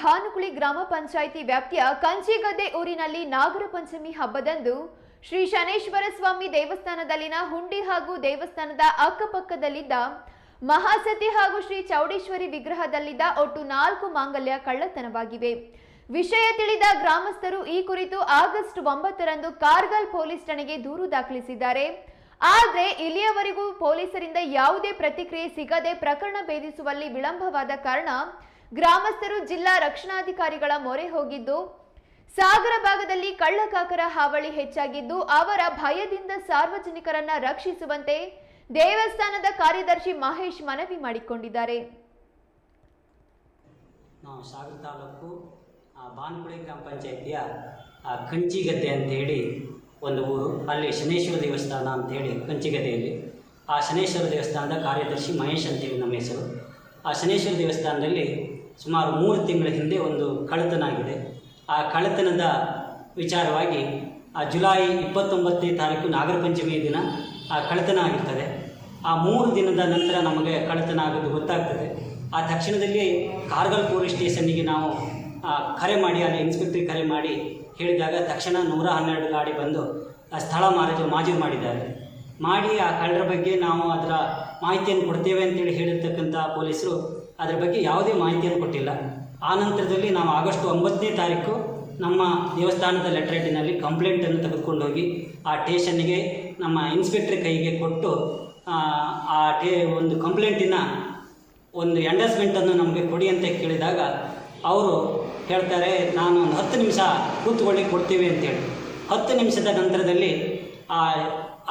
ಭಾನುಕುಳಿ ಗ್ರಾಮ ಪಂಚಾಯಿತಿ ವ್ಯಾಪ್ತಿಯ ಕಂಚಿಗದ್ದೆ ಊರಿನಲ್ಲಿ ನಾಗರ ಪಂಚಮಿ ಹಬ್ಬದಂದು ಶ್ರೀ ಶನೇಶ್ವರ ಸ್ವಾಮಿ ದೇವಸ್ಥಾನದಲ್ಲಿನ ಹುಂಡಿ ಹಾಗೂ ದೇವಸ್ಥಾನದ ಅಕ್ಕಪಕ್ಕದಲ್ಲಿದ್ದ ಮಹಾಸತಿ ಹಾಗೂ ಶ್ರೀ ಚೌಡೇಶ್ವರಿ ವಿಗ್ರಹದಲ್ಲಿದ್ದ ಒಟ್ಟು ನಾಲ್ಕು ಮಾಂಗಲ್ಯ ಕಳ್ಳತನವಾಗಿವೆ. ವಿಷಯ ತಿಳಿದ ಗ್ರಾಮಸ್ಥರು ಈ ಕುರಿತು ಆಗಸ್ಟ್ ಒಂಬತ್ತರಂದು ಕಾರ್ಗಲ್ ಪೊಲೀಸ್ ಠಾಣೆಗೆ ದೂರು ದಾಖಲಿಸಿದ್ದಾರೆ. ಆದರೆ ಇಲ್ಲಿಯವರೆಗೂ ಪೊಲೀಸರಿಂದ ಯಾವುದೇ ಪ್ರತಿಕ್ರಿಯೆ ಸಿಗದೆ ಪ್ರಕರಣ ಭೇದಿಸುವಲ್ಲಿ ವಿಳಂಬವಾದ ಕಾರಣ ಗ್ರಾಮಸ್ಥರು ಜಿಲ್ಲಾ ರಕ್ಷಣಾಧಿಕಾರಿಗಳ ಮೊರೆ ಹೋಗಿದ್ದು ಸಾಗರ ಭಾಗದಲ್ಲಿ ಕಳ್ಳಕಾಕರ ಹಾವಳಿ ಹೆಚ್ಚಾಗಿದ್ದು ಅವರ ಭಯದಿಂದ ಸಾರ್ವಜನಿಕರನ್ನ ರಕ್ಷಿಸುವಂತೆ ದೇವಸ್ಥಾನದ ಕಾರ್ಯದರ್ಶಿ ಮಹೇಶ್ ಮನವಿ ಮಾಡಿಕೊಂಡಿದ್ದಾರೆ. ನಾವು ಸಾಗರ ತಾಲೂಕು ಬಾನ್ಕುಳಿ ಗ್ರಾಮ ಪಂಚಾಯತಿಯ ಆ, ಅಂತ ಹೇಳಿ ಒಂದು ಊರು ಅಲ್ಲಿ ಶನೇಶ್ವರ ದೇವಸ್ಥಾನ ಅಂತ ಹೇಳಿ ಕಂಚಿಗದ್ದೆಯಲ್ಲಿ. ಆ ಶನೇಶ್ವರ ದೇವಸ್ಥಾನದ ಕಾರ್ಯದರ್ಶಿ ಮಹೇಶ್ ಅಂತೇಳಿ ನಮ್ಮ ಹೆಸರು. ಆ ಶನೇಶ್ವರ ದೇವಸ್ಥಾನದಲ್ಲಿ ಸುಮಾರು ಮೂರು ತಿಂಗಳ ಹಿಂದೆ ಒಂದು ಕಳ್ಳತನ ಆಗಿದೆ ಆ ಕಳ್ಳತನದ ವಿಚಾರವಾಗಿ ಆ ಜುಲೈ ಇಪ್ಪತ್ತೊಂಬತ್ತನೇ ತಾರೀಕು ನಾಗರ ಪಂಚಮಿಯ ದಿನ ಆ ಕಳ್ಳತನ ಆಗಿರ್ತದೆ. ಆ ಮೂರು ದಿನದ ನಂತರ ನಮಗೆ ಕಳ್ಳತನ ಆಗೋದು ಗೊತ್ತಾಗ್ತದೆ. ಆ ತಕ್ಷಣದಲ್ಲಿ ಕಾರ್ಗಲ್ ಪೊಲೀಸ್ ಸ್ಟೇಷನ್ನಿಗೆ ನಾವು ಕರೆ ಮಾಡಿ, ಅಲ್ಲಿ ಇನ್ಸ್ಪೆಕ್ಟ್ರಿಗೆ ಕರೆ ಮಾಡಿ ಹೇಳಿದಾಗ ತಕ್ಷಣ ನೂರ ಹನ್ನೆರಡು ಗಾಡಿ ಬಂದು ಆ ಸ್ಥಳ ಮಾರಾಜು ಮಾಜೂರು ಮಾಡಿದ್ದಾರೆ. ಮಾಡಿ ಆ ಕಳ್ಳರ ಬಗ್ಗೆ ನಾವು ಅದರ ಮಾಹಿತಿಯನ್ನು ಕೊಡ್ತೇವೆ ಅಂತೇಳಿ ಹೇಳಿರ್ತಕ್ಕಂಥ ಪೊಲೀಸರು ಅದರ ಬಗ್ಗೆ ಯಾವುದೇ ಮಾಹಿತಿಯನ್ನು ಕೊಟ್ಟಿಲ್ಲ. ಆ ನಂತರದಲ್ಲಿ ನಾವು ಆಗಸ್ಟ್ ಒಂಬತ್ತನೇ ತಾರೀಕು ನಮ್ಮ ದೇವಸ್ಥಾನದ ಲೆಟ್ರೇಟಿನಲ್ಲಿ ಕಂಪ್ಲೇಂಟನ್ನು ತೆಗೆದುಕೊಂಡು ಹೋಗಿ ಆ ಟೇಷನ್ನಿಗೆ ನಮ್ಮ ಇನ್ಸ್ಪೆಕ್ಟ್ರ್ ಕೈಗೆ ಕೊಟ್ಟು ಆ, ಟೇ ಒಂದು ಕಂಪ್ಲೇಂಟಿನ ಒಂದು ಎಂಡಸ್ಮೆಂಟನ್ನು ನಮಗೆ ಕೊಡಿ ಅಂತ ಕೇಳಿದಾಗ ಅವರು ಹೇಳ್ತಾರೆ ನಾನು ಒಂದು ಹತ್ತು ನಿಮಿಷ ಕೂತ್ಕೊಳ್ಳಿ ಕೊಡ್ತೀವಿ ಅಂತೇಳಿ. ಹತ್ತು ನಿಮಿಷದ ನಂತರದಲ್ಲಿ ಆ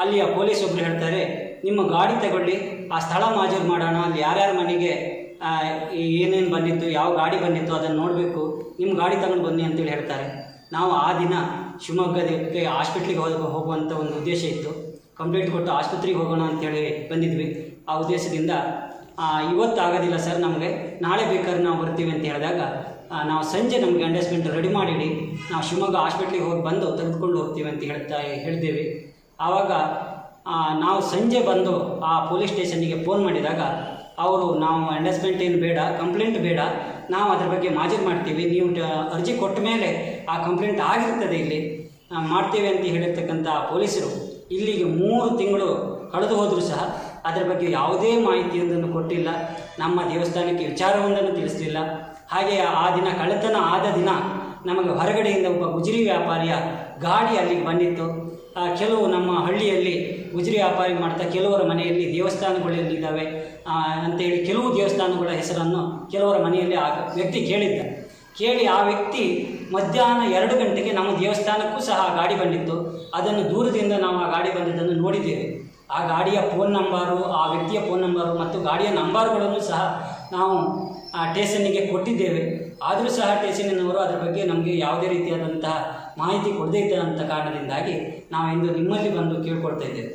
ಅಲ್ಲಿಯ ಪೊಲೀಸ್ ಒಬ್ಬರು ಹೇಳ್ತಾರೆ, ನಿಮ್ಮ ಗಾಡಿ ತಗೊಳ್ಳಿ, ಆ ಸ್ಥಳ ಮಾಜೂರು ಮಾಡೋಣ ಅಲ್ಲಿ ಯಾರ್ಯಾರ ಮನೆಗೆ ಏನೇನು ಬಂದಿತ್ತು, ಯಾವ ಗಾಡಿ ಬಂದಿತ್ತು ಅದನ್ನು ನೋಡಬೇಕು ನಿಮ್ಮ ಗಾಡಿ ತಗೊಂಡು ಬನ್ನಿ ಅಂತೇಳಿ ಹೇಳ್ತಾರೆ. ನಾವು ಆ ದಿನ ಶಿವಮೊಗ್ಗದಕ್ಕೆ ಹಾಸ್ಪಿಟ್ಲಿಗೆ ಹೋಗ ಹೋಗುವಂಥ ಒಂದು ಉದ್ದೇಶ ಇತ್ತು. ಕಂಪ್ಲೇಂಟ್ ಕೊಟ್ಟು ಆಸ್ಪತ್ರೆಗೆ ಹೋಗೋಣ ಅಂತೇಳಿ ಬಂದಿದ್ವಿ. ಆ ಉದ್ದೇಶದಿಂದ ಇವತ್ತು ಆಗೋದಿಲ್ಲ ಸರ್ ನಮಗೆ, ನಾಳೆ ಬೇಕಾದ್ರೆ ನಾವು ಬರ್ತೀವಿ ಅಂತ ಹೇಳಿದಾಗ ನಾವು ಸಂಜೆ ನಮಗೆ ಅಂಡರ್ಸ್ಮೆಂಟ್ ರೆಡಿ ಮಾಡಿಡಿ, ನಾವು ಶಿವಮೊಗ್ಗ ಹಾಸ್ಪಿಟ್ಲಿಗೆ ಹೋಗಿ ಬಂದು ತೆಗೆದುಕೊಂಡು ಹೋಗ್ತೀವಿ ಅಂತ ಹೇಳ್ತಾ ಹೇಳಿದ್ದೇವೆ ಆವಾಗ ನಾವು ಸಂಜೆ ಬಂದು ಆ ಪೊಲೀಸ್ ಸ್ಟೇಷನ್ನಿಗೆ ಫೋನ್ ಮಾಡಿದಾಗ, ಅವರು, ನಾವು ಅಂಡರ್ಸ್ಮೆಂಟ್ ಏನು ಬೇಡ ಕಂಪ್ಲೇಂಟ್ ಬೇಡ, ನಾವು ಅದ್ರ ಬಗ್ಗೆ ಮಾಜೂರು ಮಾಡ್ತೀವಿ, ನೀವು ಅರ್ಜಿ ಕೊಟ್ಟ ಮೇಲೆ ಆ ಕಂಪ್ಲೇಂಟ್ ಆಗಿರ್ತದೆ ಇಲ್ಲಿ ಮಾಡ್ತೀವಿ ಅಂತ ಹೇಳಿರ್ತಕ್ಕಂಥ ಪೊಲೀಸರು ಇಲ್ಲಿಗೆ ಮೂರು ತಿಂಗಳು ಕಳೆದು ಹೋದರೂ ಸಹ ಅದರ ಬಗ್ಗೆ ಯಾವುದೇ ಮಾಹಿತಿಯೊಂದನ್ನು ಕೊಟ್ಟಿಲ್ಲ, ನಮ್ಮ ದೇವಸ್ಥಾನಕ್ಕೆ ವಿಚಾರವೊಂದನ್ನು ತಿಳಿಸಲಿಲ್ಲ. ಹಾಗೆ ಆ ದಿನ ಕಳೆತನ ಆದ ದಿನ ನಮಗೆ ಹೊರಗಡೆಯಿಂದ ಒಬ್ಬ ಗುಜರಿ ವ್ಯಾಪಾರಿಯ ಗಾಡಿ ಅಲ್ಲಿಗೆ ಬಂದಿತ್ತು. ಕೆಲವು ನಮ್ಮ ಹಳ್ಳಿಯಲ್ಲಿ ಗುಜರಿ ವ್ಯಾಪಾರಿ ಮಾಡ್ತಾ ಕೆಲವರ ಮನೆಯಲ್ಲಿ ದೇವಸ್ಥಾನಗಳಲ್ಲಿದ್ದಾವೆ. ಅಂತೇಳಿ ಕೆಲವು ದೇವಸ್ಥಾನಗಳ ಹೆಸರನ್ನು ಕೆಲವರ ಮನೆಯಲ್ಲಿ ಆ ವ್ಯಕ್ತಿ ಕೇಳಿದ್ದ ಕೇಳಿ ಆ ವ್ಯಕ್ತಿ ಮಧ್ಯಾಹ್ನ ಎರಡು ಗಂಟೆಗೆ ನಮ್ಮ ದೇವಸ್ಥಾನಕ್ಕೂ ಸಹ ಆ ಗಾಡಿ ಬಂದಿತ್ತು. ಅದನ್ನು ದೂರದಿಂದ ನಾವು ಆ ಗಾಡಿ ಬಂದಿದ್ದನ್ನು ನೋಡಿದ್ದೇವೆ. ಆ ಗಾಡಿಯ ಫೋನ್ ನಂಬರು ಆ ವ್ಯಕ್ತಿಯ ಫೋನ್ ನಂಬರು ಮತ್ತು ಗಾಡಿಯ ನಂಬರ್ಗಳನ್ನು ಸಹ ನಾವು, ಆ ಟೇಷನ್ನಿಗೆ ಕೊಟ್ಟಿದ್ದೇವೆ. ಆದರೂ ಸಹ ಟೇಷನಿನವರು ಅದರ ಬಗ್ಗೆ ನಮಗೆ ಯಾವುದೇ ರೀತಿಯಾದಂತಹ ಮಾಹಿತಿ ಕೊಡದೇ ಇದ್ದಂಥ ಕಾರಣದಿಂದಾಗಿ ನಾವು ಇಂದು ನಿಮ್ಮಲ್ಲಿ ಬಂದು ಕೇಳ್ಕೊಳ್ತಾ ಇದ್ದೇವೆ.